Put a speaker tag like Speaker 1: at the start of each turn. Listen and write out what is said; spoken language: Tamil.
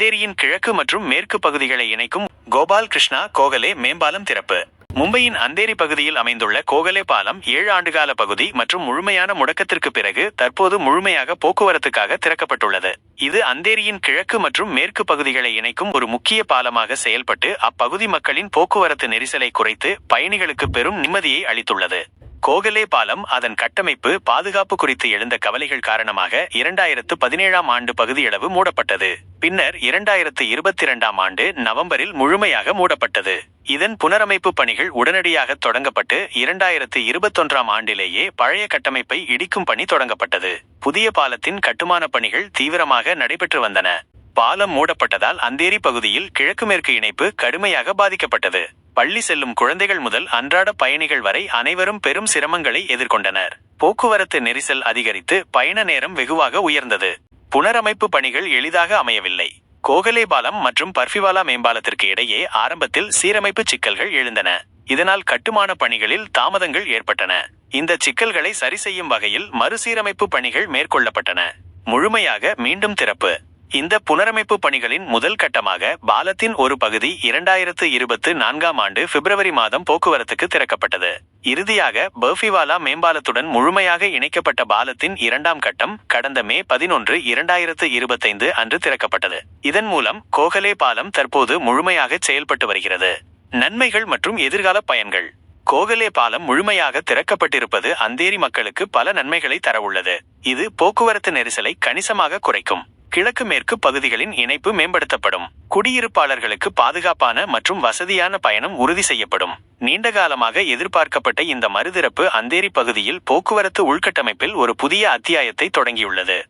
Speaker 1: அந்தேரியின் கிழக்கு மற்றும் மேற்கு பகுதிகளை இணைக்கும் கோபால் கிருஷ்ணா கோகலே மேம்பாலம் திறப்பு. மும்பையின் அந்தேரி பகுதியில் அமைந்துள்ள கோகலே பாலம் ஏழு ஆண்டுகால பகுதி மற்றும் முழுமையான முடக்கத்திற்கு பிறகு தற்போது முழுமையாக போக்குவரத்துக்காக திறக்கப்பட்டுள்ளது. இது அந்தேரியின் கிழக்கு மற்றும் மேற்கு பகுதிகளை இணைக்கும் ஒரு முக்கிய பாலமாக செயல்பட்டு அப்பகுதி மக்களின் போக்குவரத்து நெரிசலை குறைத்து பயணிகளுக்கு பெரும் நிம்மதியை அளித்துள்ளது. கோகலே பாலம் அதன் கட்டமைப்பு பாதுகாப்பு குறித்து எழுந்த கவலைகள் காரணமாக இரண்டாயிரத்து பதினேழாம் ஆண்டு பகுதியளவு மூடப்பட்டது. பின்னர் இரண்டாயிரத்து இருபத்தி இரண்டாம் ஆண்டு நவம்பரில் முழுமையாக மூடப்பட்டது. இதன் புனரமைப்பு பணிகள் உடனடியாக தொடங்கப்பட்டு இரண்டாயிரத்து இருபத்தொன்றாம் ஆண்டிலேயே பழைய கட்டமைப்பை இடிக்கும் பணி தொடங்கப்பட்டது. புதிய பாலத்தின் கட்டுமான பணிகள் தீவிரமாக நடைபெற்று வந்தன. பாலம் மூடப்பட்டதால் அந்தேரி பகுதியில் கிழக்கு மேற்கு இணைப்பு கடுமையாக பாதிக்கப்பட்டது. பள்ளி செல்லும் குழந்தைகள் முதல் அன்றாட பயணிகள் வரை அனைவரும் பெரும் சிரமங்களை எதிர்கொண்டனர். போக்குவரத்து நெரிசல் அதிகரித்து பயண நேரம் வெகுவாக உயர்ந்தது. புனரமைப்பு பணிகள் எளிதாக அமையவில்லை. கோகலே பாலம் மற்றும் பர்ஃபிவாலா மேம்பாலத்திற்கு இடையே ஆரம்பத்தில் சீரமைப்பு சிக்கல்கள் எழுந்தன. இதனால் கட்டுமான பணிகளில் தாமதங்கள் ஏற்பட்டன. இந்த சிக்கல்களை சரி செய்யும் வகையில் மறுசீரமைப்பு பணிகள் மேற்கொள்ளப்பட்டன. முழுமையாக மீண்டும் திறப்பு. இந்த புனரமைப்பு பணிகளின் முதல் கட்டமாக பாலத்தின் ஒரு பகுதி இரண்டாயிரத்து இருபத்து நான்காம் ஆண்டு பிப்ரவரி மாதம் போக்குவரத்துக்கு திறக்கப்பட்டது. இறுதியாக பர்ஃபிவாலா மேம்பாலத்துடன் முழுமையாக இணைக்கப்பட்ட பாலத்தின் இரண்டாம் கட்டம் கடந்த மே பதினொன்று இரண்டாயிரத்து இருபத்தைந்து அன்று திறக்கப்பட்டது. இதன் மூலம் கோகலே பாலம் தற்போது முழுமையாக செயல்பட்டு வருகிறது. நன்மைகள் மற்றும் எதிர்கால பயன்கள். கோகலே பாலம் முழுமையாக திறக்கப்பட்டிருப்பது அந்தேரி மக்களுக்கு பல நன்மைகளை தரவுள்ளது இது போக்குவரத்து நெரிசலை கணிசமாக குறைக்கும். கிழக்கு மேற்கு பகுதிகளின் இணைப்பு மேம்படுத்தப்படும். குடியிருப்பாளர்களுக்கு பாதுகாப்பான மற்றும் வசதியான பயணம் உறுதி செய்யப்படும். நீண்டகாலமாக எதிர்பார்க்கப்பட்ட இந்த மறுதிறப்பு அந்தேரி பகுதியில் போக்குவரத்து உள்கட்டமைப்பில் ஒரு புதிய அத்தியாயத்தை தொடங்கியுள்ளது.